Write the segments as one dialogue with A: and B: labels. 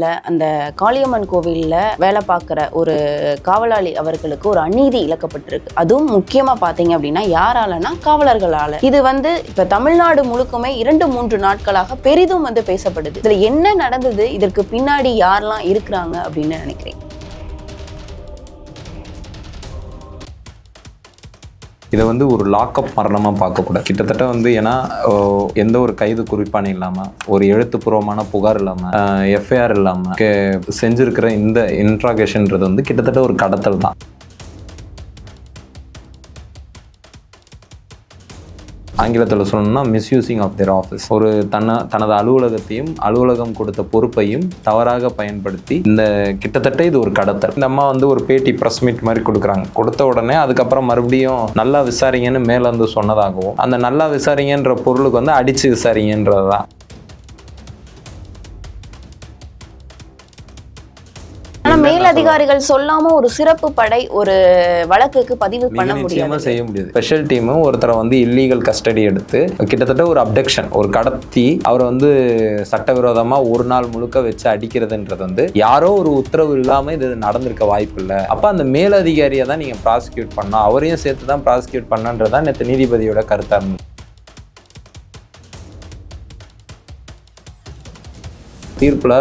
A: அந்த காளியம்மன் கோவிலில் வேலை பார்க்குற ஒரு காவலாளி அவர்களுக்கு ஒரு அநீதி இழக்கப்பட்டிருக்கு. அதுவும் முக்கியமாக பார்த்தீங்க அப்படின்னா யாராலனா காவலர்களால். இது வந்து இப்போ தமிழ்நாடு முழுக்குமே இரண்டு மூன்று நாட்களாக பெரிதும் வந்து பேசப்படுது. இதில் என்ன நடந்தது? இதற்கு பின்னாடி யாரெல்லாம் இருக்கிறாங்க அப்படின்னு நினைக்கிறேன்
B: இதை வந்து ஒரு லாக்அப் மரணமாக பார்க்கக்கூடாது. கிட்டத்தட்ட வந்து ஏன்னா எந்த ஒரு கைது குறிப்பான இல்லாமல் ஒரு எழுத்துப்பூர்வமான புகார் இல்லாமல் எஃப்ஐஆர் இல்லாமல் செஞ்சிருக்கிற இந்த இன்ட்ராகேஷன்ன்றது வந்து கிட்டத்தட்ட ஒரு கடத்தல் தான் ஆங்கிலத்தில் சொல்லணும்னா மிஸ்யூசிங் ஆஃப் தேர் ஆஃபீஸ் ஒரு தன்னை தனது அலுவலகத்தையும் அலுவலகம் கொடுத்த பொறுப்பையும் தவறாக பயன்படுத்தி இந்த கிட்டத்தட்ட இது ஒரு கடத்தல். இந்த அம்மா வந்து ஒரு பேட்டி ப்ரெஸ் மீட் மாதிரி கொடுக்குறாங்க. கொடுத்த உடனே அதுக்கப்புறம் மறுபடியும் நல்லா விசாரிங்கன்னு மேலேருந்து வந்து சொன்னதாகவும் அந்த நல்லா விசாரிங்கன்ற பொருளுக்கு வந்து அடித்து விசாரிங்கன்றது தான்
A: ஆனால் மேலதிகாரிகள் சொல்லாம ஒரு சிறப்பு படை ஒரு வழக்குக்கு பதிவு பண்ண முடியாது.
B: செய்ய முடியாது. ஸ்பெஷல் டீமு ஒருத்தரை வந்து இல்லீகல் கஸ்டடி எடுத்து கிட்டத்தட்ட ஒரு அப்டக்ஷன் ஒரு கடத்தி அவரை வந்து சட்டவிரோதமா ஒரு நாள் முழுக்க வச்சு அடிக்கிறதுன்றது வந்து யாரோ ஒரு உத்தரவு இல்லாம இது நடந்திருக்க வாய்ப்பு இல்லை. அப்ப அந்த மேலதிகாரியை தான் நீங்க ப்ராசிக்யூட் பண்ணணும். அவரையும் சேர்த்து தான் ப்ராசிக்யூட் பண்ணன்றதான் நேற்று நீதிபதியோட கருத்தா இருந்தது. தீர்ப்புல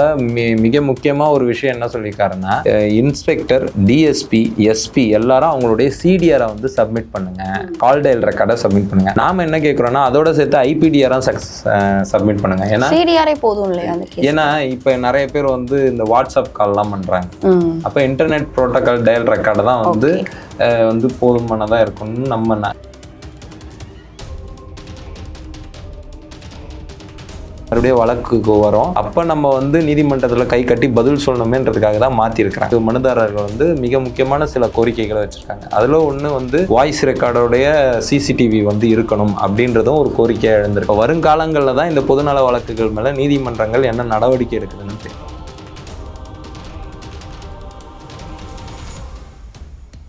B: மிக முக்கியமா ஒரு விஷயம் என்ன சொல்லியிருக்காருன்னா இன்ஸ்பெக்டர் டிஎஸ்பி எஸ்பி எல்லாரும் அவங்களுடைய சிடிஆரை வந்து சப்மிட் பண்ணுங்க. கால் டயல் ரெக்கார்டை சப்மிட் பண்ணுங்க. நாம என்ன கேட்குறோம்னா அதோட சேர்த்து ஐபிடிஆரும் சப்மிட் பண்ணுங்க. ஏன்னா
A: சிடிஆரே போதும் இல்லையா
B: ஏன்னா இப்போ நிறைய பேர் வந்து இந்த வாட்ஸ்அப் கால்லாம் பண்றாங்க.
A: ம்.
B: அப்போ இன்டர்நெட் ப்ரோட்டோகால் டயல் ரெக்கார்டு தான் வந்து வந்து போதுமானதாக இருக்கும்னு நம்ம மறுபடியும் வழக்குக்கு வரும். அப்போ நம்ம வந்து நீதிமன்றத்தில் கை கட்டி பதில் சொல்லணுமேன்றதுக்காக தான் மாற்றிருக்கிறாங்க மனுதாரர்கள் வந்து மிக முக்கியமான சில கோரிக்கைகளை வச்சுருக்காங்க. அதில் ஒன்று வந்து வாய்ஸ் ரெக்கார்டோடைய சிசிடிவி வந்து இருக்கணும் அப்படின்றதும் ஒரு கோரிக்கையாக எழுந்திருக்கு. வருங்காலங்களில் தான் இந்த பொதுநல வழக்குகள் மேலே நீதிமன்றங்கள் என்ன நடவடிக்கை எடுக்குதுன்னு தெரியும்.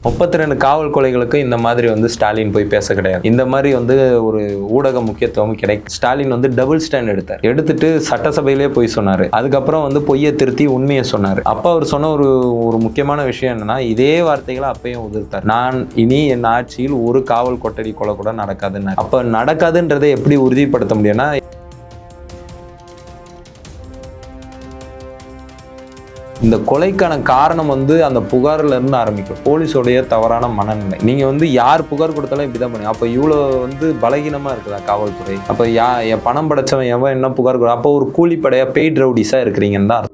B: முப்பத்தி ரெண்டு காவல் கொலைகளுக்கு இந்த மாதிரி வந்து ஸ்டாலின் போய் பேச கிடையாது. இந்த மாதிரி வந்து ஒரு ஊடக முக்கியத்துவம் கிடைக்கும் ஸ்டாலின் வந்து டபுள் ஸ்டாண்ட் எடுத்தார். எடுத்துட்டு சட்டசபையிலே போய் சொன்னாரு. அதுக்கப்புறம் வந்து பொய்யை திருத்தி உண்மையை சொன்னாரு. அப்ப அவர் சொன்ன ஒரு ஒரு முக்கியமான விஷயம் என்னன்னா இதே வார்த்தைகளை அப்பயும் உதிர்த்தார். நான் இனி என் ஆட்சியில் ஒரு காவல் கொட்டடி கொலை கூட நடக்காதுன்னு அப்ப நடக்காதுன்றதை எப்படி உறுதிப்படுத்த முடியும்னா இந்த கொலைக்கான காரணம் வந்து அந்த புகார்ல இருந்து ஆரம்பிக்கும். போலீஸோடைய தவறான மனநிலை. நீங்க வந்து யார் புகார் கொடுத்தாலும் இப்படிதான் பண்ணுங்க அப்ப இவ்வளோ வந்து பலகீனமா இருக்குதா காவல்துறை? அப்ப யா என் பணம் படைச்சவன் எவன் என்ன புகார் கொடு அப்போ ஒரு கூலிப்படையா பெய்ட் ரவுடிஸா இருக்கிறீங்கன்னு தான்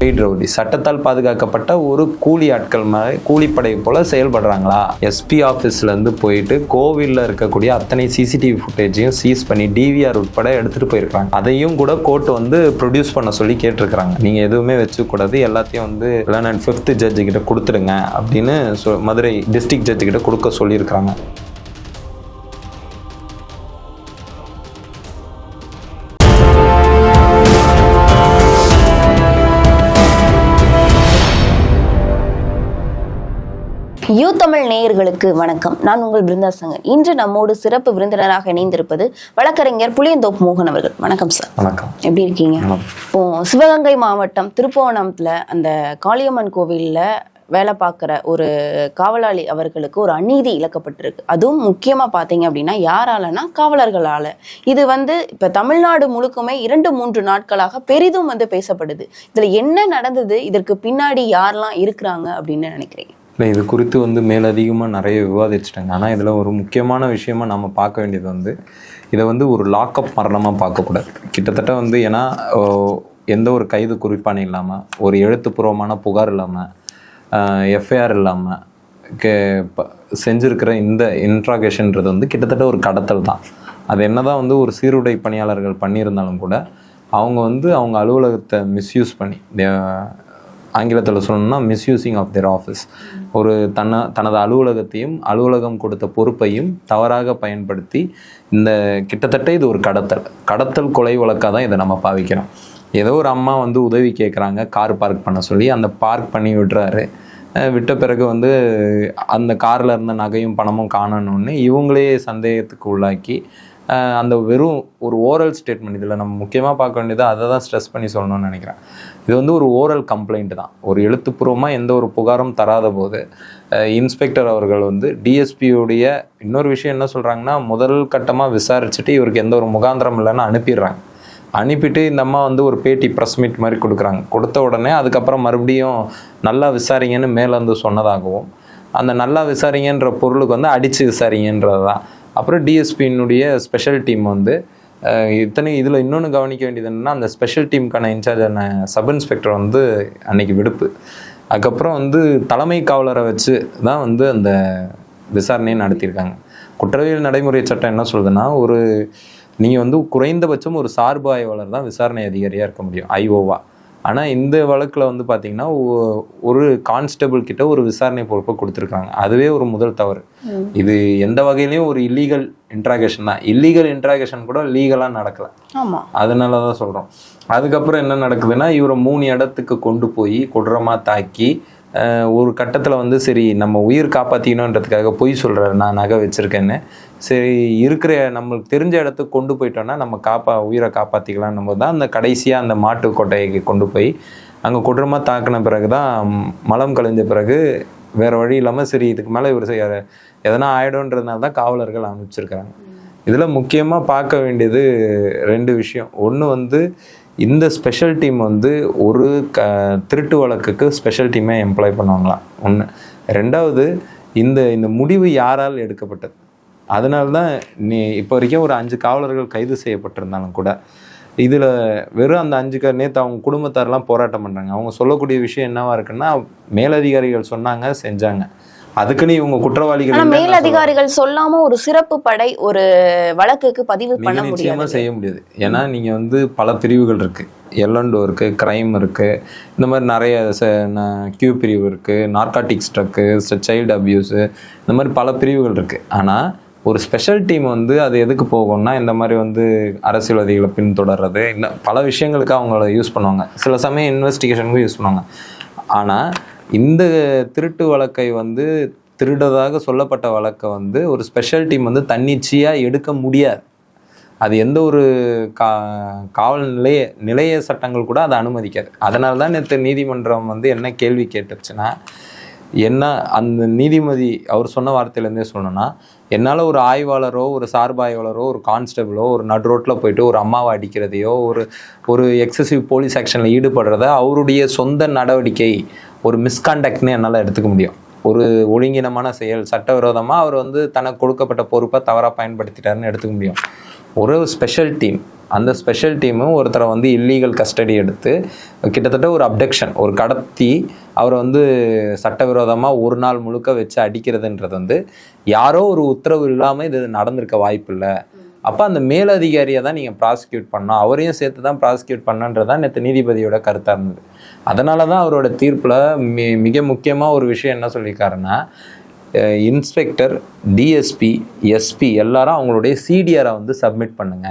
B: பெய்ட் ரவுடி. சட்டத்தால் பாதுகாக்கப்பட்ட ஒரு கூலி ஆட்கள் மாதிரி கூலிப்படை போல செயல்படுறாங்களா? எஸ்பி ஆஃபீஸ்ல இருந்து போயிட்டு கோவிலில் இருக்கக்கூடிய அத்தனை சிசிடிவி ஃபுட்டேஜையும் சீஸ் பண்ணி டிவிஆர் உட்பட எடுத்துட்டு போயிருக்காங்க. அதையும் கூட கோர்ட் வந்து ப்ரொடியூஸ் பண்ண சொல்லி கேட்டிருக்கிறாங்க. நீங்க எதுவுமே வச்சுக்கூடாது எல்லாத்தையும் வந்து லெவன் அண்ட் ஃபிஃப்த் ஜட்ஜு கிட்ட கொடுத்துடுங்க அப்படின்னு சொ- மதுரை டிஸ்ட்ரிக்ட் ஜட்ஜு கிட்ட கொடுக்க சொல்லியிருக்கிறாங்க.
A: நேயர்களுக்கு வணக்கம். நான் உங்கள் பிருந்தா சங்கர் இன்று நம்மோடு சிறப்பு விருந்தினராக இணைந்திருப்பது வழக்கறிஞர் புளியந்தோப்பு மோகன் அவர்கள். வணக்கம் சார்.
B: வணக்கம்.
A: எப்படி இருக்கீங்க. இப்போ சிவகங்கை மாவட்டம் திருப்புவனத்துல அந்த காளியம்மன் கோவில்ல வேலை பார்க்குற ஒரு காவலாளி அவர்களுக்கு ஒரு அநீதி இழக்கப்பட்டிருக்கு. அதுவும் முக்கியமாக பார்த்தீங்க அப்படின்னா யாராலனா காவலர்களால். இது வந்து இப்போ தமிழ்நாடு முழுக்குமே இரண்டு மூன்று நாட்களாக பெரிதும் வந்து பேசப்படுது. இதில் என்ன நடந்தது? இதற்கு பின்னாடி யாரெல்லாம் இருக்கிறாங்க அப்படின்னு நினைக்கிறீங்க?
B: இல்லை இது குறித்து வந்து மேலதிகமாக நிறைய விவாதிச்சிட்டாங்க. ஆனால் இதில் ஒரு முக்கியமான விஷயமா நம்ம பார்க்க வேண்டியது வந்து இதை வந்து ஒரு லாக்அப் மரணமாக பார்க்கக்கூடாது. கிட்டத்தட்ட வந்து ஏன்னா எந்த ஒரு கைது குறிப்பான இல்லாமல் ஒரு எழுத்துப்பூர்வமான புகார் இல்லாமல் எஃப்ஐஆர் இல்லாமல் கே ப- செஞ்சிருக்கிற இந்த இன்ட்ராகேஷன்றது வந்து கிட்டத்தட்ட ஒரு கடத்தல் தான். அது என்ன தான் வந்து ஒரு சீருடை பணியாளர்கள் பண்ணியிருந்தாலும் கூட அவங்க வந்து அவங்க அலுவலகத்தை மிஸ்யூஸ் பண்ணி ஆங்கிலத்தில் சொல்லணும்னா மிஸ்யூசிங் ஆஃப் தேர் ஆஃபீஸ் ஒரு தன்னை தனது அலுவலகத்தையும் அலுவலகம் கொடுத்த பொறுப்பையும் தவறாக பயன்படுத்தி இந்த கிட்டத்தட்ட இது ஒரு கடத்தல். கடத்தல் கொலை வழக்காக தான் இதை நம்ம பாவிக்கிறோம். ஏதோ ஒரு அம்மா வந்து உதவி கேட்குறாங்க கார் பார்க் பண்ண சொல்லி அந்த பார்க் பண்ணி விடுறாரு. விட்ட பிறகு வந்து அந்த காரில் இருந்த நகையும் பணமும் காணணும்னு இவங்களே சந்தேகத்துக்கு உள்ளாக்கி அந்த வெறும் ஒரு ஓரல் ஸ்டேட்மெண்ட் இதில் நம்ம முக்கியமாக பார்க்க வேண்டியது அதை தான் ஸ்ட்ரெஸ் பண்ணி சொல்லணும்னு நினைக்கிறேன். இது வந்து ஒரு ஓரல் கம்ப்ளைண்ட் தான். ஒரு எழுத்துப்பூர்வமாக எந்த ஒரு புகாரும் தராத போது இன்ஸ்பெக்டர் அவர்கள் வந்து டிஎஸ்பியுடைய இன்னொரு விஷயம் என்ன சொல்கிறாங்கன்னா முதல் கட்டமாக விசாரிச்சுட்டு இவருக்கு எந்த ஒரு முகாந்திரம் இல்லைன்னு அனுப்பிடுறாங்க. அனுப்பிட்டு இந்த அம்மா வந்து ஒரு பேட்டி ப்ரெஸ் மீட் மாதிரி கொடுக்குறாங்க. கொடுத்த உடனே அதுக்கப்புறம் மறுபடியும் நல்லா விசாரிங்கன்னு மேலே வந்து சொன்னதாகவும் அந்த நல்லா விசாரிங்கன்ற பொருளுக்கு வந்து அடித்து விசாரிங்கன்றது தான் அப்புறம் டிஎஸ்பியினுடைய ஸ்பெஷல் டீம் வந்து இத்தனை இதில் இன்னொன்று கவனிக்க வேண்டியது என்னென்னா அந்த ஸ்பெஷல் டீமுக்கான இன்சார்ஜான சப் இன்ஸ்பெக்டர் வந்து அன்னைக்கு விடுப்பு. அதுக்கப்புறம் வந்து தலைமை காவலரை வச்சு தான் வந்து அந்த விசாரணையை நடத்தியிருக்காங்க. குற்றவியல் நடைமுறை சட்டம் என்ன சொல்லுதுன்னா ஒரு நீங்கள் வந்து குறைந்தபட்சம் ஒரு சார்பு ஆய்வாளர் தான் விசாரணை அதிகாரியாக இருக்க முடியும் ஐஓவா ஆனால் இந்த வழக்கில் வந்து பார்த்தீங்கன்னா ஒரு கான்ஸ்டபிள் கிட்ட ஒரு விசாரணை பொறுப்பை கொடுத்துருக்காங்க. அதுவே ஒரு முதல் தவறு. இது எந்த வகையிலையும் ஒரு இல்லீகல் இன்ட்ராகேஷன் தான். இல்லீகல் இன்ட்ராகேஷன் கூட லீகலாக நடக்கல. அதனால தான் சொல்கிறோம் அதுக்கப்புறம் என்ன நடக்குதுன்னா இவரை மூணு இடத்துக்கு கொண்டு போய் கொடூரமாக தாக்கி ஒரு கட்டத்தில் வந்து சரி நம்ம உயிர் காப்பாற்றிக்கணுன்றதுக்காக பொய் சொல்கிறாரு நான் நகை வச்சுருக்கேன்னு. சரி இருக்கிற நம்மளுக்கு தெரிஞ்ச இடத்துக்கு கொண்டு போயிட்டோன்னா நம்ம காப்பா உயிரை காப்பாற்றிக்கலாம் நம்ம தான் அந்த கடைசியாக அந்த மாட்டு கொட்டைக்கு கொண்டு போய் அங்கே கொடூரமாக தாக்கின பிறகு தான் மலம் கழிஞ்ச பிறகு வேறு வழி இல்லாமல் சரி இதுக்கு மேலே இவர் செய்ய எதனா ஆயிடும்ன்றதுனால தான் காவலர்கள் அனுப்பிச்சிருக்கிறாங்க. இதில் முக்கியமாக பார்க்க வேண்டியது ரெண்டு விஷயம். ஒன்று வந்து இந்த ஸ்பெஷல் டீம் வந்து ஒரு க திருட்டு வழக்குக்கு ஸ்பெஷல் டீமே எம்ப்ளாய் பண்ணுவாங்களாம். ஒன்று ரெண்டாவது இந்த இந்த முடிவு யாரால் எடுக்கப்பட்டது? அதனால தான் நீ இப்போ வரைக்கும் ஒரு அஞ்சு காவலர்கள் கைது செய்யப்பட்டிருந்தாலும் கூட இதில் வெறும் அந்த அஞ்சு க நேற்று அவங்க குடும்பத்தாரெலாம் போராட்டம் பண்ணுறாங்க அவங்க சொல்லக்கூடிய விஷயம் என்னவாக இருக்குன்னா மேலதிகாரிகள் சொன்னாங்க செஞ்சாங்க. அதுக்குன்னு இவங்க குற்றவாளிகள் சொல்ல
A: மேலதிகாரிகள் சொல்லாம ஒரு சிறப்பு படை ஒரு வழக்குக்கு பதிவு பண்ண முடியாது.
B: செய்ய முடியாது. ஏன்னா நீங்க வந்து பல பிரிவுகள் இருக்கு. எல்லண்டோ இருக்கு கிரைம் இருக்கு. இந்த மாதிரி நிறைய கியூ பிரிவு இருக்கு. நார்காட்டிக்ஸ் ட்ரக்கு சைல்டு அபியூஸு இந்த மாதிரி பல பிரிவுகள் இருக்கு. ஆனா ஒரு ஸ்பெஷல் டீம் வந்து அது எதுக்கு போகும்னா இந்த மாதிரி வந்து அரசியல்வாதிகளை பின்தொடர்றது. இல்லை பல விஷயங்களுக்கு அவங்கள யூஸ் பண்ணுவாங்க. சில சமயம் இன்வெஸ்டிகேஷனுக்கும் யூஸ் பண்ணுவாங்க. ஆனால் இந்த திருட்டு வழக்கை வந்து திருடதாக சொல்லப்பட்ட வழக்கை வந்து ஒரு ஸ்பெஷல் டீம் வந்து தன்னிச்சையாக எடுக்க முடியாது. அது எந்த ஒரு கா காவல் நிலைய நிலைய சட்டங்கள் கூட அதை அனுமதிக்காது. அதனால தான் நேற்று நீதிமன்றம் வந்து என்ன கேள்வி கேட்டுச்சுன்னா என்ன அந்த நீதிமதி அவர் சொன்ன வார்த்தையிலேருந்தே சொல்லணும்னா என்னால் ஒரு ஆய்வாளரோ ஒரு சார்பு ஆய்வாளரோ ஒரு கான்ஸ்டபிளோ ஒரு நடு ரோட்டில் போயிட்டு ஒரு அம்மாவை அடிக்கிறதையோ ஒரு ஒரு எக்ஸசிவ் போலீஸ் ஆக்ஷனில் ஈடுபடுறத அவருடைய சொந்த நடவடிக்கை ஒரு மிஸ்காண்டக்ட்னு என்னால் எடுத்துக்க முடியும். ஒரு ஒழுங்கினமான செயல் சட்டவிரோதமாக அவர் வந்து தனக்கு கொடுக்கப்பட்ட பொறுப்பை தவறாக பயன்படுத்திட்டாருன்னு எடுத்துக்க முடியும். ஒரு ஸ்பெஷல் டீம் அந்த ஸ்பெஷல் டீமும் ஒருத்தரை வந்து இல்லீகல் கஸ்டடி எடுத்து கிட்டத்தட்ட ஒரு அப்டக்ஷன் ஒரு கடத்தி அவரை வந்து சட்டவிரோதமாக ஒரு நாள் முழுக்க வச்சு அடிக்கிறதுன்றது வந்து யாரோ ஒரு உத்தரவு இல்லாமல் இது நடந்திருக்க வாய்ப்பில்லை. அப்போ அந்த மேலதிகாரியை தான் நீங்கள் ப்ராசிக்யூட் பண்ணணும். அவரையும் சேர்த்து தான் ப்ராசிக்யூட் பண்ணன்றது தான் நேற்று நீதிபதியோட கருத்தாக இருந்தது. அதனால தான் அவரோட தீர்ப்பில் மி மிக முக்கியமாக ஒரு விஷயம் என்ன சொல்லியிருக்காருன்னா இன்ஸ்பெக்டர் டிஎஸ்பி எஸ்பி எல்லாரும் அவங்களுடைய சிடிஆரை வந்து சப்மிட் பண்ணுங்க.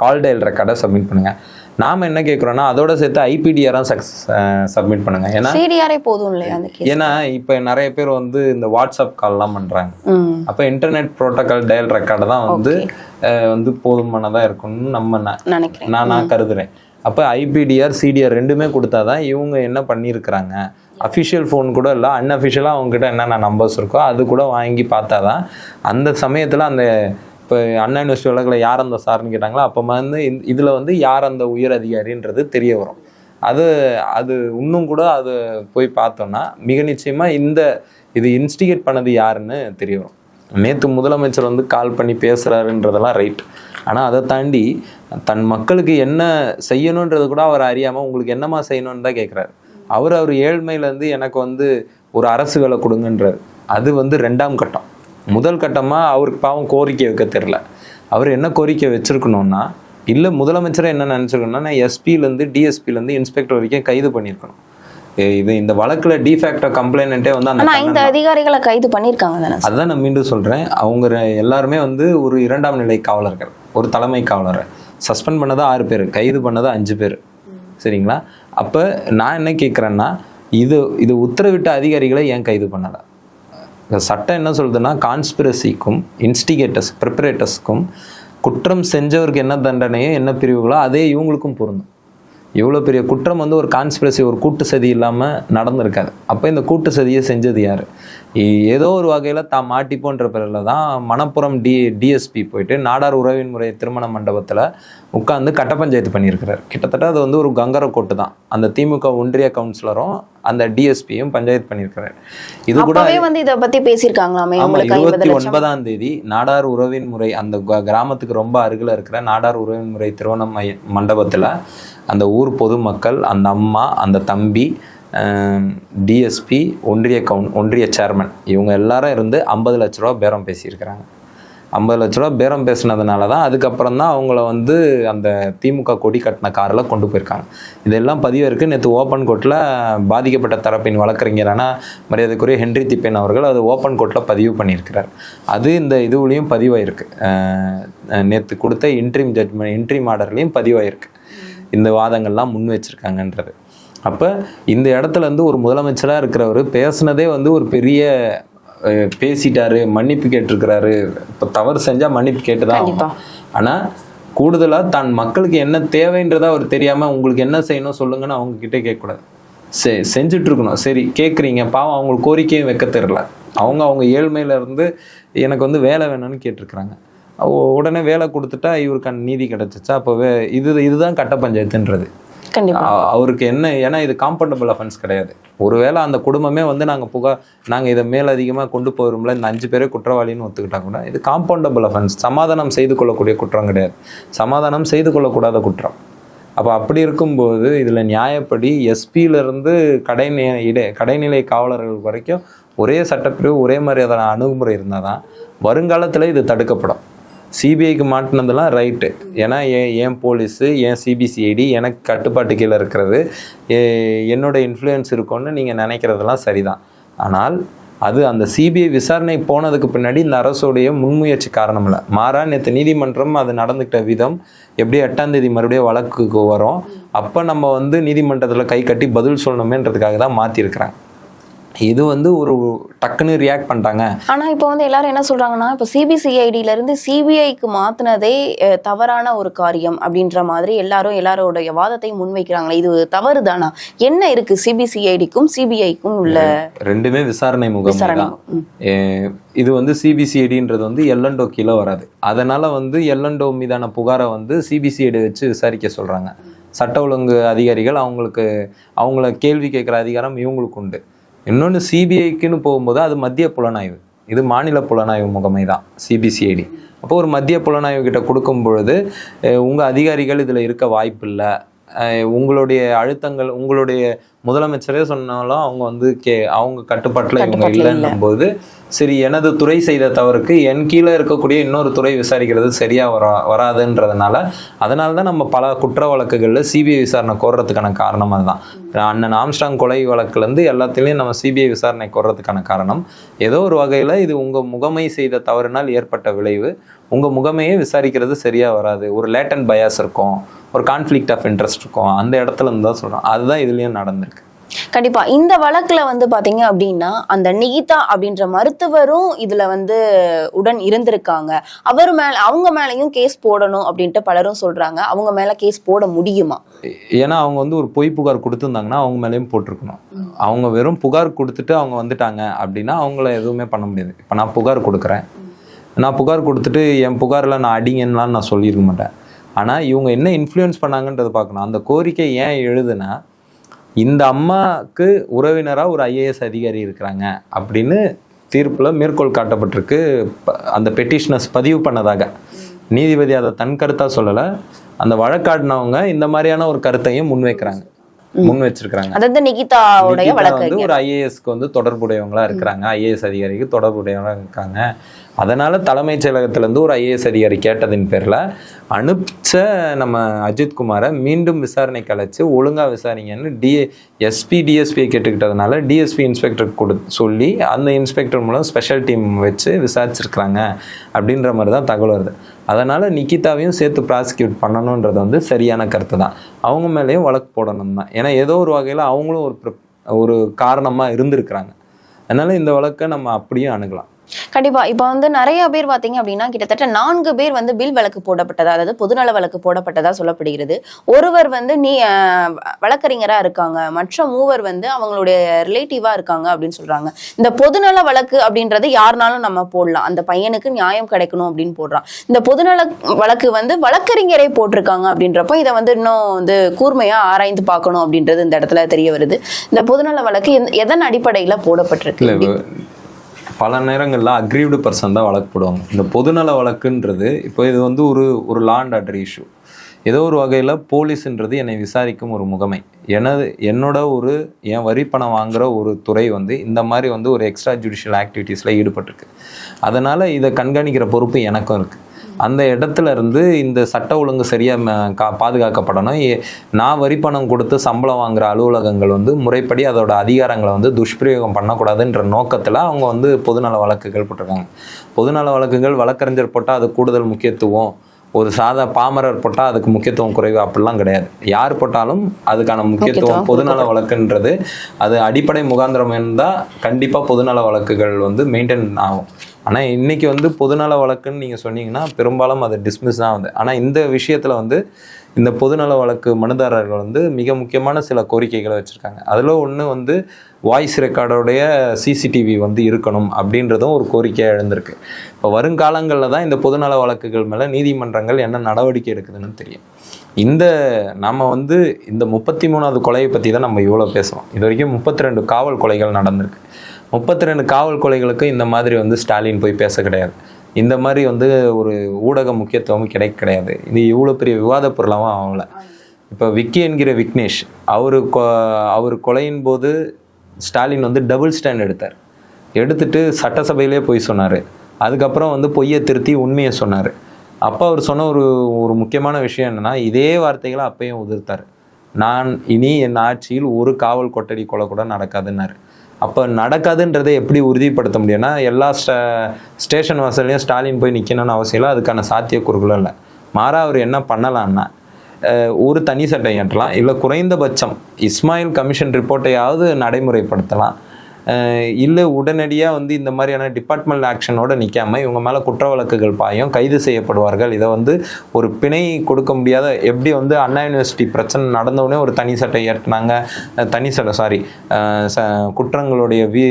B: கால் டயல் ரெக்கார்டை சப்மிட் பண்ணுங்க. நாம என்ன கேட்குறோன்னா அதோட சேர்த்து ஐபிடிஆரும் சக்ஸ் சப்மிட் பண்ணுங்க. ஏன்னா
A: சிடிஆரே போதும் இல்லையா
B: ஏன்னா இப்போ நிறைய பேர் வந்து இந்த வாட்ஸ்அப் கால்லாம் பண்றாங்க.
A: ம்.
B: அப்போ இன்டர்நெட் புரோட்டோகால் டயல் ரெக்கார்டு தான் வந்து வந்து போதுமானதாக இருக்கும்னு நம்ம
A: நினைக்கிறேன்.
B: நான் நான் கருதுறேன். அப்போ ஐபிடிஆர் சிடிஆர் ரெண்டுமே கொடுத்தாதான் இவங்க என்ன பண்ணியிருக்கிறாங்க? அஃபிஷியல் ஃபோன் கூட இல்லை அன்அஃபிஷியலாக அவங்ககிட்ட என்னென்ன நம்பர்ஸ் இருக்கோ அது கூட வாங்கி பார்த்தாதான் அந்த சமயத்தில் அந்த இப்போ அண்ணா யூனிவர்சிட்டி வழக்கில் யார் அந்த சார்னு கேட்டாங்களோ? அப்போ வந்து இதில் வந்து யார் அந்த உயர் அதிகாரின்றது தெரிய வரும். அது அது இன்னும் கூட அது போய் பார்த்தோன்னா மிக நிச்சயமாக இந்த இது இன்ஸ்டிகேட் பண்ணது யாருன்னு தெரிய வரும். நேற்று முதலமைச்சர் வந்து கால் பண்ணி பேசுகிறாருன்றதெல்லாம் ரைட் ஆனால் அதை தாண்டி தன் மக்களுக்கு என்ன செய்யணுன்றது கூட அவர் அறியாமல் உங்களுக்கு என்னமா செய்யணும்னு தான் கேட்குறாரு அவர் அவர் ஏழ்மையிலேருந்து எனக்கு வந்து ஒரு அரசு வேலை கொடுங்கன்றார். அது வந்து ரெண்டாம் கட்டம். முதல் கட்டமாக அவருக்கு பாவம் கோரிக்கை வைக்க தெரில அவர் என்ன கோரிக்கை வச்சிருக்கணும்னா இல்லை முதலமைச்சரை என்ன நினச்சிருக்கணும்னா நான் எஸ்பிலேருந்து டிஎஸ்பிலேருந்து இன்ஸ்பெக்டர் வரைக்கும் கைது பண்ணியிருக்கணும். இது இந்த வழக்கில் டிஃபேக்டோ கம்ப்ளைண்ட்டே வந்து அந்த
A: இந்த அதிகாரிகளை கைது சார்?
B: அதுதான் நான் மீண்டும் சொல்கிறேன் அவங்க எல்லாருமே வந்து ஒரு இரண்டாம் நிலை காவலர்கள் ஒரு தலைமை காவலர். சஸ்பெண்ட் பண்ணது ஆறு பேர் கைது பண்ணது அஞ்சு பேர். சரிங்களா? அப்போ நான் என்ன கேட்குறேன்னா இது இது உத்தரவிட்ட அதிகாரிகளை ஏன் கைது பண்ணலை? இந்த சட்டம் என்ன சொல்லுதுன்னா கான்ஸ்பிரசிக்கும் இன்ஸ்டிகேட்டர்ஸ் ப்ரிப்பரேட்டர்ஸ்க்கும் குற்றம் செஞ்சவருக்கு என்ன தண்டனையோ என்ன பிரிவுகளோ அதே இவங்களுக்கும் பொருந்தும். இவ்வளோ பெரிய குற்றம் வந்து ஒரு கான்ஸ்பிரசி ஒரு கூட்டு சதி இல்லாமல் நடந்திருக்காது. அப்போ இந்த கூட்டு சதியை செஞ்சது யார்? ஏதோ ஒரு வகையில் தான் மாட்டிப்போன்ற பேரில் தான் மணப்புறம் டி டிஎஸ்பி போயிட்டு நாடார் உறவின் முறை திருமண மண்டபத்தில் உட்காந்து கட்ட பஞ்சாயத்து பண்ணியிருக்கிறார். கிட்டத்தட்ட அது வந்து ஒரு கங்கர கோட்டு தான். அந்த திமுக ஒன்றிய கவுன்சிலரும் அந்த டிஎஸ்பியும் பஞ்சாயத்து பண்ணியிருக்கிறார். இது கூட
A: வந்து இத பத்தி பேசியிருக்காங்களாமே
B: இருபத்தி ஒன்பதாம் தேதி நாடார் உறவின் முறை அந்த கிராமத்துக்கு ரொம்ப அருகில் இருக்கிற நாடார் உறவின் முறை திருமண மண்டபத்தில் அந்த ஊர் பொதுமக்கள் அந்த அம்மா அந்த தம்பி டிஎஸ்பி ஒன்றிய கவுன் ஒன்றிய சேர்மன் இவங்க எல்லாரும் இருந்து ஐம்பது லட்ச ரூபா பேரம் பேசியிருக்கிறாங்க. ஐம்பது லட்ச ரூபா பேரம் பேசினதுனால தான் அதுக்கப்புறம் தான் அவங்கள வந்து அந்த திமுக கொடி கட்டின காரில் கொண்டு போயிருக்காங்க. இதெல்லாம் பதிவு இருக்குது நேற்று ஓப்பன் கோர்ட்டில் பாதிக்கப்பட்ட தரப்பின் வழக்கறிஞரான மரியாதைக்குரிய ஹென்றி திப்பேன் அவர்கள் அது ஓப்பன் கோர்ட்டில் பதிவு பண்ணியிருக்கிறார். அது இந்த இதுவுலேயும் பதிவாயிருக்கு. நேற்று கொடுத்த இன்ட்ரீம் ஜட்மெண்ட் இன்ட்ரீம் ஆர்டர்லேயும் பதிவாயிருக்கு. இந்த வாதங்கள்லாம் முன் வச்சிருக்காங்கன்றது. அப்போ இந்த இடத்துல இருந்து ஒரு முதலமைச்சராக இருக்கிறவர் பேசுனதே வந்து ஒரு பெரிய பேசிட்டாரு மன்னிப்பு கேட்டிருக்கிறாரு. இப்போ தவறு செஞ்சால் மன்னிப்பு கேட்டு தான்
A: கண்டிப்பா.
B: ஆனால் கூடுதலாக தான் மக்களுக்கு என்ன தேவைன்றதா அவர் தெரியாமல் உங்களுக்கு என்ன செய்யணும் சொல்லுங்கன்னு அவங்க கிட்டே கேட்கக்கூடாது. செ செஞ்சுட்டு இருக்கணும் சரி கேட்குறீங்க. பாவம் அவங்களுக்கு கோரிக்கையும் வைக்க தெரில அவங்க அவங்க ஏழ்மையில இருந்து எனக்கு வந்து வேலை வேணும்னு கேட்டிருக்கிறாங்க. உடனே வேலை கொடுத்துட்டா இவருக்கு நீதி கிடைச்சிச்சா? அப்போ வே இது இதுதான் கட்ட பஞ்சாயத்துன்றது. அவருக்கு என்ன ஏன்னா இது காம்பவுண்டபிள் அஃபென்ஸ் கிடையாது. ஒருவேளை அந்த குடும்பமே வந்து நாங்கள் புகார் நாங்கள் இதை மேலதிகமாக கொண்டு போகிறோம்ல இந்த அஞ்சு பேரே குற்றவாளின்னு ஒத்துக்கிட்டாங்க கூட இது காம்பவுண்டபிள் அஃபென்ஸ் சமாதானம் செய்து கொள்ளக்கூடிய குற்றம் கிடையாது. சமாதானம் செய்து கொள்ளக்கூடாத குற்றம். அப்போ அப்படி இருக்கும்போது இதில் நியாயப்படி எஸ்பியிலேருந்து கடைநிலை இடை கடைநிலை காவலர்கள் வரைக்கும் ஒரே சட்டப்பிரிவு ஒரே மாதிரியான அணுகுமுறை இருந்தால் தான் வருங்காலத்தில் இது தடுக்கப்படும். சிபிஐக்கு மாட்டினதெல்லாம் ரைட்டு ஏன்னா ஏன் ஏன் போலீஸு ஏன் சிபிசிஐடி எனக்கு கட்டுப்பாட்டு கீழே இருக்கிறது. எ- என்னோட இன்ஃப்ளூயன்ஸ் இருக்கும்னு நீங்கள் நினைக்கிறதெல்லாம் சரிதான். ஆனால் அது அந்த சிபிஐ விசாரணை போனதுக்கு பின்னாடி இந்த அரசுடைய முன்முயற்சி காரணம் இல்லை. மாறா நேற்று நீதிமன்றம் அது நடந்துக்கிட்ட விதம் எப்படி எட்டாம் தேதி மறுபடியும் வழக்குக்கு வரும். அப்போ நம்ம வந்து நீதிமன்றத்தில் கை கட்டி பதில் சொல்லணுமேன்றதுக்காக தான் மாற்றிருக்கிறாங்க இது வந்து ஒரு டக்குன்னு ரியாக்ட் பண்ணிட்டாங்க?
A: ஆனா இப்போ வந்து எல்லாரும் என்ன சொல்றாங்கன்னா இப்போ சிபிசிஐடில இருந்து சிபிஐக்கு அஹ், தவறான ஒரு காரியம் அப்படின்ற மாதிரி எல்லாரும் எல்லாரோடைய வாதத்தை முன்வைக்கிறாங்களே. இது தவறு தானா? என்ன இருக்கு சிபிசிஐடிக்கும் சிபிஐக்கும் உள்ள
B: ரெண்டுமே விசாரணை முகமை இது வந்து சிபிசிஐடின்றது வந்து எல்என்டோ கீழே வராது. அதனால வந்து எல்என்டோ மீதான புகாரை வந்து சிபிசிஐடி வச்சு விசாரிக்க சொல்றாங்க. சட்ட ஒழுங்கு அதிகாரிகள் அவங்களுக்கு அவங்கள கேள்வி கேட்குற அதிகாரம் இவங்களுக்கு உண்டு. இன்னொன்று சிபிஐக்குன்னு போகும்போது அது மத்திய புலனாய்வு. இது மாநில புலனாய்வு முகமை தான் சிபிசிஐடி அப்போ ஒரு மத்திய புலனாய்வு கிட்ட கொடுக்கும் பொழுது அஹ், உங்க அதிகாரிகள் இதுல இருக்க வாய்ப்பு இல்லை உங்களுடைய அழுத்தங்கள் உங்களுடைய முதலமைச்சரே சொன்னாலும் அவங்க வந்து கே அவங்க கட்டுப்பாட்டில் இவங்க. இல்லைன்னும் போது சரி எனது துறை செய்த தவறுக்கு என் கீழே இருக்கக்கூடிய இன்னொரு துறை விசாரிக்கிறது சரியாக வரா வராதுன்றதுனால அதனால தான் நம்ம பல குற்ற வழக்குகளில் சிபிஐ விசாரணை கோர்றதுக்கான காரணம் அதுதான். அண்ணன் ஆம்ஸ்டாங் கொலை வழக்குலேருந்து எல்லாத்துலேயும் நம்ம சிபிஐ விசாரணை கோர்றதுக்கான காரணம். ஏதோ ஒரு வகையில் இது உங்கள் முகமை செய்த தவறினால் ஏற்பட்ட விளைவு. உங்கள் முகமையே விசாரிக்கிறது சரியாக வராது. ஒரு லேட்டன் பயாஸ் இருக்கும். ஒரு கான்ஃப்ளிக்ட் ஆஃப் இன்ட்ரெஸ்ட் இருக்கும். அந்த இடத்துல இருந்து தான் சொல்கிறோம் அதுதான் இதுலேயும் நடந்திருக்கு.
A: கண்டிப்பா. இந்த வழக்குல வந்து பாத்தீங்க அப்படின்னா அந்த நிகிதா அப்படின்ற மருத்துவரும் இதுல வந்து உடன் இருந்திருக்காங்க. அவர் மேல அவங்க மேலயும் கேஸ் போடணும் அப்படின்ட்டு பலரும் சொல்றாங்க. அவங்க மேல கேஸ் போட முடியுமா?
B: ஏன்னா அவங்க வந்து ஒரு பொய் புகார் கொடுத்துருந்தாங்கன்னா அவங்க மேலேயும் போட்டிருக்கணும். அவங்க வெறும் புகார் கொடுத்துட்டு அவங்க வந்துட்டாங்க அப்படின்னா அவங்கள எதுவுமே பண்ண முடியாது. இப்போ நான் புகார் கொடுக்குறேன். நான் புகார் கொடுத்துட்டு என் புகாரில் நான் அடிங்கன்னுலாம் நான் சொல்லியிருக்க மாட்டேன். ஆனால் இவங்க என்ன இன்ஃப்ளூயன்ஸ் பண்ணாங்கன்றதை பார்க்கணும். அந்த கோரிக்கை ஏன் எழுதுனா இந்த அம்மாவுக்கு உறவினராக ஒரு ஐஏஎஸ் அதிகாரி இருக்கிறாங்க அப்படின்னு தீர்ப்பில் மேற்கோள் காட்டப்பட்டிருக்கு. ப- அந்த பெட்டிஷனர்ஸ் பதிவு பண்ணதாக. நீதிபதி அதை தன் கருத்தாக சொல்லலை. அந்த வழக்காடினவங்க இந்த மாதிரியான ஒரு கருத்தையும் முன்வைக்கிறாங்க. முன் வச்சிருக்கிறாங்க
A: அதாவது நிகிதாவுடைய
B: நிகிதா
A: வழக்கு
B: வந்து ஒரு ஐஏஎஸ்க்கு வந்து தொடர்புடையவங்களா இருக்கிறாங்க. ஐஏஎஸ் அதிகாரிக்கு தொடர்புடையவங்களா இருக்காங்க. அதனால தலைமைச் செயலகத்திலேருந்து ஒரு ஐஏஎஸ் அதிகாரி கேட்டதின் பேர்ல அனுப்பிச்ச நம்ம அஜித் குமாரை மீண்டும் விசாரணைக்கு அழைச்சு ஒழுங்கா விசாரிங்கன்னு டிஏ எஸ்பி டிஎஸ்பியை கேட்டுக்கிட்டதுனால டிஎஸ்பி இன்ஸ்பெக்டர் கொடு சொல்லி அந்த இன்ஸ்பெக்டர் மூலம் ஸ்பெஷல் டீம் வச்சு விசாரிச்சிருக்கிறாங்க. அப்படின்ற மாதிரி தான் தகவல் வருது. அதனால் நிக்கிதாவையும் சேர்த்து ப்ராசிக்யூட் பண்ணணுன்றது வந்து சரியான கருத்து தான் அவங்க மேலேயும் வழக்கு போடணும் தான். ஏன்னா ஏதோ ஒரு வகையில் அவங்களும் ஒரு ஒரு காரணமாக இருந்திருக்கிறாங்க. அதனால் இந்த வழக்கை நம்ம அப்படியும் அணுகலாம்.
A: கண்டிப்பா. இப்ப வந்து நிறைய பேர் பாத்தீங்க அப்படின்னா கிட்டத்தட்ட நான்கு பேர் வந்து பில் வழக்கு போடப்பட்டதா அதாவது பொதுநல வழக்கு போடப்பட்டதா சொல்லப்படுகிறது. ஒருவர் வந்து நீ வழக்கறிஞரா இருக்காங்க. மற்ற மூவர் வந்து அவங்களுடைய ரிலேட்டிவா இருக்காங்க அப்படின்னு சொல்றாங்க. இந்த பொதுநல வழக்கு அப்படின்றது யாருனாலும் நம்ம போடலாம். அந்த பையனுக்கு நியாயம் கிடைக்கணும் அப்படின்னு போடுறான். இந்த பொதுநல வழக்கு வந்து வழக்கறிஞரை போட்டிருக்காங்க அப்படின்றப்போ இதை வந்து இன்னும் வந்து கூர்மையா ஆராய்ந்து பார்க்கணும் அப்படின்றது இந்த இடத்துல தெரிய வருது. இந்த பொதுநல வழக்கு எதன் அடிப்படையில போடப்பட்டிருக்கு?
B: பல நேரங்களில் அக்ரீவ்டு பர்சன் தான் வழக்கு போடுவாங்க இந்த பொதுநல வழக்குன்றது இப்போ இது வந்து ஒரு ஒரு லாண்ட் ஆர்டர் இஷ்யூ ஏதோ ஒரு வகையில் போலீஸ்ன்றது என்னை விசாரிக்கும் ஒரு முகமை. எனது என்னோட ஒரு என் வரி பணம் வாங்குகிற ஒரு துறை வந்து இந்த மாதிரி வந்து ஒரு எக்ஸ்ட்ரா ஜுடிஷியல் ஆக்டிவிட்டீஸில் ஈடுபட்டிருக்கு. அதனால் இதை கண்காணிக்கிற பொறுப்பு எனக்கும் இருக்குது அந்த இடத்துல இருந்து இந்த சட்ட ஒழுங்கு சரியாக கா பாதுகாக்கப்படணும். நான் வரி பணம் கொடுத்து சம்பளம் வாங்குற அலுவலகங்கள் வந்து முறைப்படி அதோட அதிகாரங்களை வந்து துஷ்பிரயோகம் பண்ணக்கூடாதுன்ற நோக்கத்தில் அவங்க வந்து பொதுநல வழக்குகள் போட்டிருக்காங்க. பொதுநல வழக்குகள் வழக்கறிஞர் போட்டால் அது கூடுதல் முக்கியத்துவம். ஒரு சாதா பாமரர் போட்டால் அதுக்கு முக்கியத்துவம் குறைவு அப்படிலாம் கிடையாது. யார் போட்டாலும் அதுக்கான முக்கியத்துவம் பொதுநல வழக்குன்றது. அது அடிப்படை முகாந்திரம் இருந்தால் கண்டிப்பாக பொதுநல வழக்குகள் வந்து மெயின்டைன் ஆகும். ஆனால் இன்றைக்கி வந்து பொதுநல வழக்குன்னு நீங்கள் சொன்னீங்கன்னா பெரும்பாலும் அது டிஸ்மிஸ் தான் வந்து. ஆனால் இந்த விஷயத்தில் வந்து இந்த பொதுநல வழக்கு மனுதாரர்கள் வந்து மிக முக்கியமான சில கோரிக்கைகளை வச்சுருக்காங்க. அதில் ஒன்று வந்து வாய்ஸ் ரெக்கார்டோடைய சிசிடிவி வந்து இருக்கணும் அப்படின்றதும் ஒரு கோரிக்கையாக எழுந்திருக்கு. இப்போ வருங்காலங்களில் தான் இந்த பொதுநல வழக்குகள் மேலே நீதிமன்றங்கள் என்ன நடவடிக்கை எடுக்குதுன்னு தெரியும். இந்த நம்ம வந்து இந்த முப்பத்தி மூணாவது கொலையை பற்றி தான் நம்ம இவ்வளோ பேசுகிறோம் இது வரைக்கும் முப்பத்தி ரெண்டு காவல் கொலைகள் நடந்திருக்கு. முப்பத்தி ரெண்டு காவல் கொலைகளுக்கு இந்த மாதிரி வந்து ஸ்டாலின் போய் பேச கிடையாது. இந்த மாதிரி வந்து ஒரு ஊடக முக்கியத்துவம் கிடைக்க கிடையாது. இது இவ்வளோ பெரிய விவாத பொருளாகவும் ஆகல. இப்போ விக்கி என்கிற விக்னேஷ் அவர் அவர் கொலையின் போது ஸ்டாலின் வந்து டபுள் ஸ்டாண்ட் எடுத்தார். எடுத்துட்டு சட்டசபையிலே போய் சொன்னார். அதுக்கப்புறம் வந்து பொய்யை திருத்தி உண்மையை சொன்னார். அப்போ அவர் சொன்ன ஒரு ஒரு முக்கியமான விஷயம் என்னன்னா இதே வார்த்தைகளை அப்பயும் உதிர்த்தார். நான் இனி என் ஆட்சியில் ஒரு காவல் கொட்டடி கொலை கூட நடக்காதுன்னாரு. அப்போ நடக்காதுன்றதை எப்படி உறுதிப்படுத்த முடியும்னா எல்லா ஸ்ட ஸ்டேஷன் வாசல்லையும் ஸ்டாலின் போய் நிற்கணும்னு அவசியம் இல்லை. அதுக்கான சாத்தியக்கூறுகளும் இல்லை. மாறா அவர் என்ன பண்ணலான்னா ஒரு தனி சட்டம் ஏற்றலாம் இல்லை குறைந்தபட்சம் இஸ்மாயில் கமிஷன் ரிப்போர்ட்டையாவது நடைமுறைப்படுத்தலாம். இல்லை உடனடியாக வந்து இந்த மாதிரியான டிபார்ட்மெண்ட் ஆக்ஷனோட நிற்காம இவங்க மேலே குற்ற வழக்குகள் பாயும் கைது செய்யப்படுவார்கள். இதை வந்து ஒரு பிணை கொடுக்க முடியாத எப்படி வந்து அண்ணா யூனிவர்சிட்டி பிரச்சனை நடந்தவுடனே ஒரு தனி சட்டம் ஏற்றினாங்க தனி சட்டை சாரி குற்றங்களுடைய வி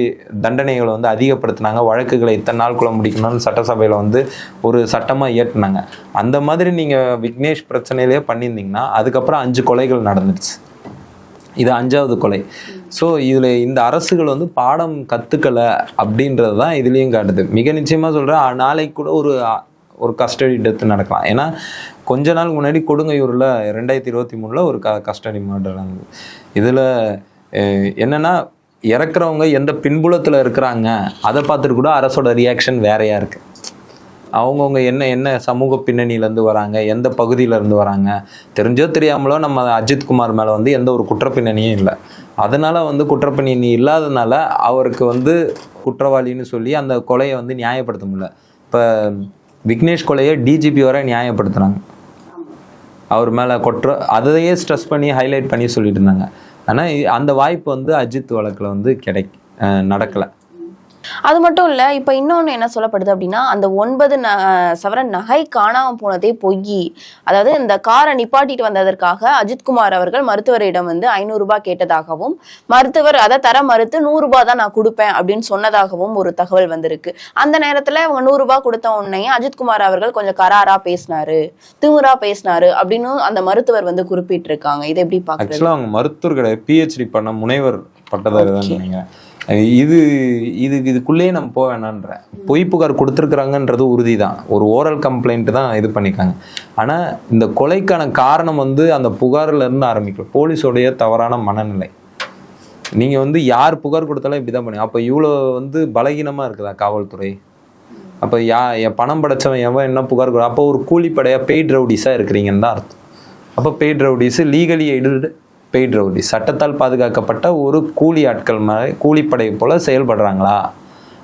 B: தண்டனைகளை வந்து அதிகப்படுத்தினாங்க. வழக்குகளை இத்தனை நாளுக்குள்ள முடிக்கணும்னு சட்டசபையில் வந்து ஒரு சட்டமாக ஏற்றினாங்க அந்த மாதிரி நீங்கள் விக்னேஷ் பிரச்சனையிலே பண்ணியிருந்தீங்கன்னா அதுக்கப்புறம் அஞ்சு கொலைகள் நடந்துச்சு இது அஞ்சாவது கொலை. ஸோ இதில் இந்த அரசுகள் வந்து பாடம் கற்றுக்கலை அப்படின்றது தான் இதுலேயும் காட்டுது. மிக நிச்சயமாக சொல்கிறேன் நாளைக்கு கூட ஒரு ஒரு கஸ்டடி டெத் நடக்கலாம். ஏன்னா கொஞ்ச நாள் முன்னாடி கொடுங்கையூரில் ரெண்டாயிரத்தி இருபத்தி மூணில் ஒரு க கஸ்டடி மர்டர் நடந்தது. இதில் என்னென்னா இறக்குறவங்க எந்த பின்புலத்தில் இருக்கிறாங்க அதை பார்த்துட்டு கூட அரசோட ரியாக்ஷன் வேறையாக இருக்குது அவங்கவுங்க என்ன என்ன சமூக பின்னணியிலேருந்து வராங்க எந்த பகுதியிலேருந்து வராங்க தெரிஞ்சோ தெரியாமலோ நம்ம அஜித் குமார் மேலே வந்து எந்த ஒரு குற்றப்பின்னணியும் இல்லை. அதனால் வந்து குற்றப்பின்னணி இல்லாதனால அவருக்கு வந்து குற்றவாளின்னு சொல்லி அந்த கொலையை வந்து நியாயப்படுத்த முடியல. இப்போ விக்னேஷ் கொலையை டிஜிபி வரை நியாயப்படுத்துனாங்க அவர் மேலே கொற்ற அதையே ஸ்ட்ரெஸ் பண்ணி ஹைலைட் பண்ணி சொல்லிட்டு இருந்தாங்க. ஆனால் அந்த வாய்ப்பு வந்து அஜித் வழக்கில் வந்து கிடை நடக்கலை.
A: அது மட்டும் இல்ல இப்ப இன்னொன்னு என்ன சொல்லப்படுது அப்படின்னா அந்த ஒன்பது ந சவரன் நகை காணாம போனதே பொய். அதாவது இந்த காரை நிப்பாட்டிட்டு வந்ததற்காக அஜித்குமார் அவர்கள் மருத்துவரிடம் வந்து ஐநூறு ரூபாய் கேட்டதாகவும் மருத்துவர் அதை தர மறுத்து நூறு ரூபாய் தான் நான் கொடுப்பேன் அப்படின்னு சொன்னதாகவும் ஒரு தகவல் வந்திருக்கு. அந்த நேரத்துல இவங்க நூறு ரூபாய் கொடுத்த உடனே அஜித்குமார் அவர்கள் கொஞ்சம் கராரா பேசினாரு திமுறா பேசினாரு அப்படின்னு அந்த மருத்துவர் வந்து குறிப்பிட்டிருக்காங்க. இதை எப்படி
B: ஆக்சுவலாக அவங்க மருத்துவர் கிடையாது பிஹெச்டி பண்ண முனைவர் பட்டதாரி தான். நினைக்கிறேன். இது இது இதுக்குள்ளேயே நம்ம போக வேணான்ற. பொய் புகார் கொடுத்துருக்குறாங்கன்றது உறுதி தான் ஒரு ஓரல் கம்ப்ளைண்ட் தான் இது பண்ணிக்காங்க. ஆனால் இந்த கொலைக்கான காரணம் வந்து அந்த புகார்லேருந்து இருந்து போலீஸோடைய தவறான மனநிலை. நீங்கள் வந்து யார் புகார் கொடுத்தாலும் இப்படி தான் பண்ணி அப்போ இவ்வளோ வந்து பலகீனமாக இருக்குதா காவல்துறை? அப்போ யா என் பணம் படைச்சவன் எவன் என்ன புகார் கொடு அப்போ ஒரு கூலிப்படையாக பெய்ட் ரவுடிஸாக இருக்கிறீங்கன்னு தான் அர்த்தம். அப்போ paid rowdies legally aided paid rowdy. சட்டத்தால் பாதுகாக்கப்பட்ட ஒரு கூலி ஆட்கள் மாதிரி கூலிப்படை போல் செயல்படுறாங்களா?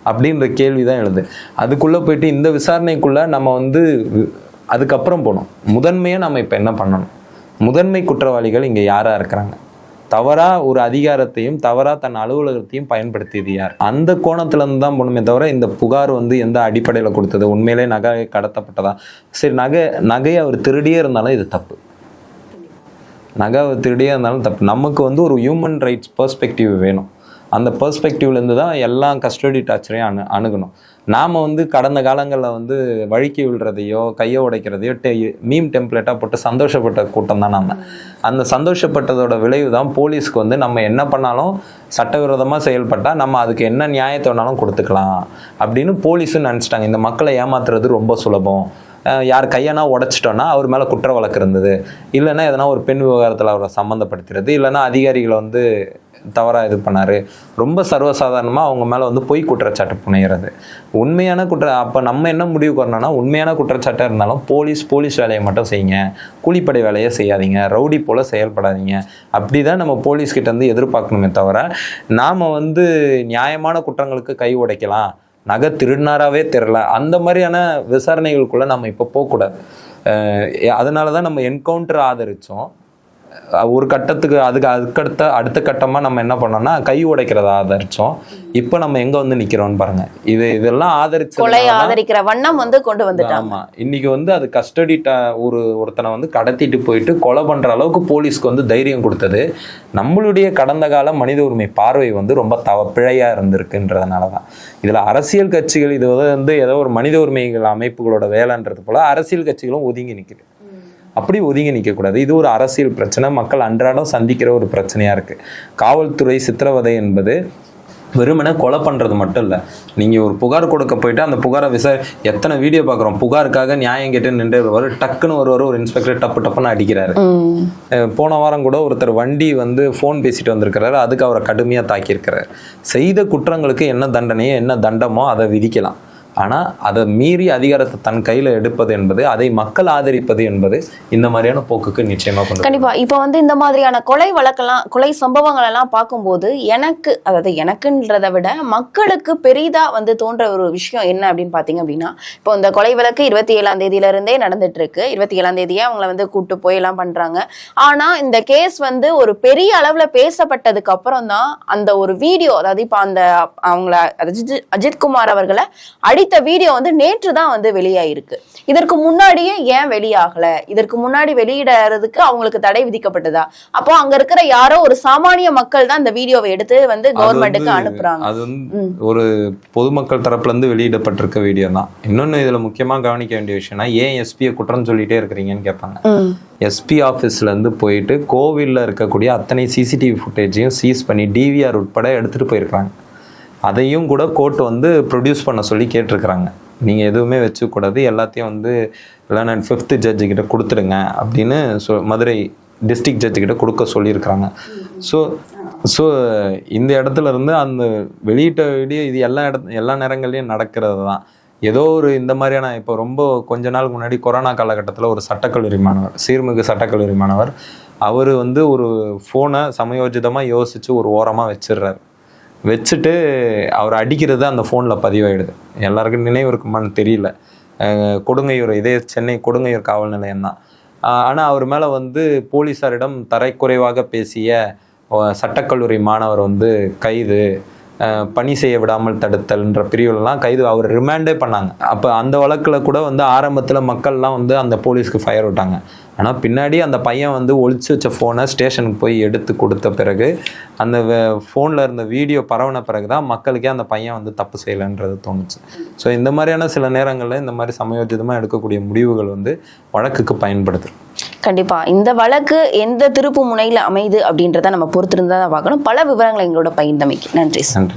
B: அப்படின்ற கேள்வி தான் எழுது. அதுக்குள்ளே போயிட்டு இந்த விசாரணைக்குள்ளே நம்ம வந்து அதுக்கப்புறம் போகணும். முதன்மையாக நம்ம இப்போ என்ன பண்ணணும்? முதன்மை குற்றவாளிகள் இங்கே யாராக இருக்கிறாங்க? தவறாக ஒரு அதிகாரத்தையும் தவறாக தன் அலுவலகத்தையும் பயன்படுத்தியது யார்? அந்த கோணத்துலேருந்து தான் போகணுமே தவிர இந்த புகார் வந்து எந்த அடிப்படையில் கொடுத்தது? உண்மையிலே நகை கடத்தப்பட்டதா? சரி நகை நகையை அவர் திருடியே இருந்தாலும் இது தப்பு. நகை திருடியாக இருந்தாலும் தப்பு. நமக்கு வந்து ஒரு ஹியூமன் ரைட்ஸ் பர்ஸ்பெக்டிவ் வேணும். அந்த பர்ஸ்பெக்டிவ்லேருந்து தான் எல்லா கஸ்டடி டார்ச்சரையும் அணு அணுகணும். நாம் வந்து கடந்த காலங்களில் வந்து வழுக்கி விழுறதையோ கையை உடைக்கிறதையோ டெ மீம் டெம்ப்ளேட்டாக போட்டு சந்தோஷப்பட்ட கூட்டம் தான் நம்ம அந்த சந்தோஷப்பட்டதோட விளைவு தான் போலீஸ்க்கு வந்து நம்ம என்ன பண்ணாலும் சட்டவிரோதமாக செயல்பட்டால் நம்ம அதுக்கு என்ன நியாயத்தை வேணாலும் கொடுத்துக்கலாம் அப்படின்னு போலீஸும் நினச்சிட்டாங்க. இந்த மக்களை ஏமாத்துறது ரொம்ப சுலபம். யார் கையனா உடைச்சிட்டோன்னா அவர் மேலே குற்ற வழக்கு இருந்தது. இல்லைன்னா எதனா ஒரு பெண் விவகாரத்தில் அவரை சம்மந்தப்படுத்துறது. இல்லைன்னா அதிகாரிகளை வந்து தவறாக இது பண்ணார். ரொம்ப சர்வசாதாரணமாக அவங்க மேலே வந்து பொய் குற்றச்சாட்டு புனைகிறது உண்மையான குற்ற அப்போ நம்ம என்ன முடிவு வரணும்னா உண்மையான குற்றச்சாட்டாக இருந்தாலும் போலீஸ் போலீஸ் வேலையை மட்டும் செய்யுங்க. கூலிப்படை வேலையை செய்யாதீங்க. ரவுடி போல் செயல்படாதீங்க. அப்படி தான் நம்ம போலீஸ் கிட்ட எதிர்பார்க்கணுமே தவிர நாம் வந்து நியாயமான குற்றங்களுக்கு கை உடைக்கலாம். நகை திருடினாராவே தெரில அந்த மாதிரியான விசாரணைகளுக்குள்ளே நம்ம இப்போ போகக்கூடாது. அதனால தான் நம்ம என்கவுண்டர் ஆதரித்தோம் ஒரு கட்டத்துக்கு அதுக்கு அதுக்கடுத்த அடுத்த கட்டமாக நம்ம என்ன பண்ணோம்னா கை உடைக்கிறத ஆதரிச்சோம். இப்போ நம்ம எங்கே வந்து நிற்கிறோம்னு பாருங்க. இது இதெல்லாம் ஆதரிச்சு
A: கொலை ஆதரிக்கிற வண்ணம் வந்து கொண்டு வந்துட்டாங்க.
B: ஆமா. இன்னைக்கு வந்து அது கஸ்டடி ஒரு ஒருத்தனை வந்து கடத்திட்டு போயிட்டு கொலை பண்ற அளவுக்கு போலீஸ்க்கு வந்து தைரியம் கொடுத்தது. நம்மளுடைய கடந்த கால மனித உரிமை பார்வை வந்து ரொம்ப தவ பிழையா இருந்திருக்குன்றதுனால தான். இதுல அரசியல் கட்சிகள் இது வந்து ஏதோ ஒரு மனித உரிமைகள் அமைப்புகளோட வேலைன்றது போல அரசியல் கட்சிகளும் ஒதுங்கி நிக்குது. அப்படி ஒதுங்கி நிற்கக்கூடாது. இது ஒரு அரசியல் பிரச்சனை. மக்கள் அன்றாடம் சந்திக்கிற ஒரு பிரச்சனையா இருக்கு. காவல்துறை சித்திரவதை என்பது வெறுமனே கொலை பண்ணுறது மட்டும் இல்லை. நீங்கள் ஒரு புகார் கொடுக்க போயிட்டு அந்த புகாரை விசாரி எத்தனை வீடியோ பார்க்குறோம். புகாருக்காக நியாயம் கேட்டு நின்று வருவார் டக்குன்னு ஒருவர் ஒரு இன்ஸ்பெக்டர் டப்பு டப்புன்னு அடிக்கிறாரு. போன வாரம் கூட ஒருத்தர் வண்டி வந்து ஃபோன் பேசிட்டு வந்திருக்கிறாரு. அதுக்கு அவரை கடுமையாக தாக்கியிருக்கிறார். செய்த குற்றங்களுக்கு என்ன தண்டனையோ என்ன தண்டமோ அதை விதிக்கலாம். ஆனால் அதை மீறி அதிகாரத்தை தன் கையில் எடுப்பது என்பது அதை மக்கள் ஆதரிப்பது என்பது இந்த மாதிரியான போக்குக்கு நிச்சயமாக கொண்டு வரும்.
A: கண்டிப்பா இப்ப வந்து இந்த மாதிரியான கொலை வழக்கெல்லாம் கொலை சம்பவங்கள் எல்லாம் பார்க்கும்போது எனக்கு அதாவது எனக்குன்றதை விட மக்களுக்கு பெரிதா வந்து தோன்ற ஒரு விஷயம் என்ன அப்படின்னு பாத்தீங்க அப்படின்னா இப்போ இந்த கொலை வழக்கு இருபத்தி ஏழாம் தேதியில இருந்தே நடந்துட்டு இருக்கு இருபத்தி ஏழாம் தேதியே அவங்கள வந்து கூட்டு போய் எல்லாம் பண்றாங்க. ஆனா இந்த கேஸ் வந்து ஒரு பெரிய அளவுல பேசப்பட்டதுக்கு அப்புறம் தான் அந்த ஒரு வீடியோ அதாவது இப்ப அந்த அவங்கள அஜித் அஜித்குமார் அவர்களை அடித்த வீடியோ வந்து நேற்று தான் வந்து வெளியாயிருக்கு. இதற்கு முன்னாடியே ஏன் வெளியாகல? இதற்கு முன்னாடி வெளியிடறதுக்கு அவங்களுக்கு தடை விதிக்கப்பட்டதா? அப்போ அங்க இருக்கிற யாரோ ஒரு சாமானிய மக்கள் தான் இந்த வீடியோவை எடுத்து வந்து கவர்மெண்ட்டுக்கு அனுப்புறாங்க.
B: அது வந்து ஒரு பொதுமக்கள் தரப்புல இருந்து வெளியிடப்பட்டிருக்க வீடியோ தான். இன்னொன்னு இதுல முக்கியமா கவனிக்க வேண்டிய விஷயம்னா ஏன் எஸ்பியை குற்றம் சொல்லிட்டே இருக்கிறீங்கன்னு கேட்பாங்க. எஸ்பி ஆஃபீஸ்ல இருந்து போயிட்டு கோவில்ல இருக்கக்கூடிய அத்தனை சிசிடிவி ஃபுட்டேஜையும் சீஸ் பண்ணி டிவிஆர் உட்பட எடுத்துட்டு போயிருக்காங்க அதையும் கூட கோர்ட் வந்து ப்ரொடியூஸ் பண்ண சொல்லி கேட்டிருக்கிறாங்க. நீங்கள் எதுவுமே வச்சுக்கூடாது எல்லாத்தையும் வந்து இல்லைனா ஃபிஃப்த்து ஜட்ஜு கிட்ட கொடுத்துடுங்க அப்படின்னு சொ மதுரை டிஸ்ட்ரிக்ட் ஜட்ஜு கிட்ட கொடுக்க சொல்லியிருக்கிறாங்க. ஸோ ஸோ இந்த இடத்துல இருந்து அந்த வெளியிட்ட வெளியே இது எல்லா இடத்து எல்லா நேரங்கள்லையும் நடக்கிறது தான். ஏதோ ஒரு இந்த மாதிரியான இப்போ ரொம்ப கொஞ்ச நாள் முன்னாடி கொரோனா காலகட்டத்தில் ஒரு சட்டக்கல்லூரி மாணவர் சீர்மிகு சட்டக்கல்லூரி மாணவர் அவர் வந்து ஒரு ஃபோனை சமயோஜிதமாக யோசித்து ஒரு ஓரமாக வச்சிடுறாரு. வச்சுட்டு அவர் அடிக்கிறது அந்த ஃபோனில் பதிவாயிடுது. எல்லாருக்கும் நினைவு இருக்குமான்னு தெரியல. கொடுங்கையூர் இதே சென்னை கொடுங்கையூர் காவல் நிலையம் தான். ஆனால் அவர் மேலே வந்து போலீஸாரிடம் தரைக்குறைவாக பேசிய சட்டக்கல்லூரி மாணவர் வந்து கைது. பணி செய்ய விடாமல் தடுத்தல்ன்ற பிரிவுலலாம் கைது அவர் ரிமாண்டே பண்ணாங்க. அப்போ அந்த வழக்கில் கூட வந்து ஆரம்பத்தில் மக்கள்லாம் வந்து அந்த போலீஸ்க்கு ஃபயர் விட்டாங்க. ஆனால் பின்னாடி அந்த பையன் வந்து ஒழிச்சு வச்ச ஃபோனை ஸ்டேஷனுக்கு போய் எடுத்து கொடுத்த பிறகு அந்த ஃபோனில் இருந்த வீடியோ பரவின பிறகு தான் மக்களுக்கே அந்த பையன் வந்து தப்பு செய்யலைன்றது தோணுச்சு. ஸோ இந்த மாதிரியான சில நேரங்களில் இந்த மாதிரி சமயோஜிதமாக எடுக்கக்கூடிய முடிவுகள் வந்து வழக்குக்கு பயன்படுது.
A: கண்டிப்பா. இந்த வழக்கு எந்த திருப்பு முனையில் அமையுது அப்படின்றத நம்ம பொறுத்திருந்தா தான் பார்க்கணும். பல விவரங்களை எங்களோட பகிர்ந்தமைக்கு. நன்றி
B: நன்றி.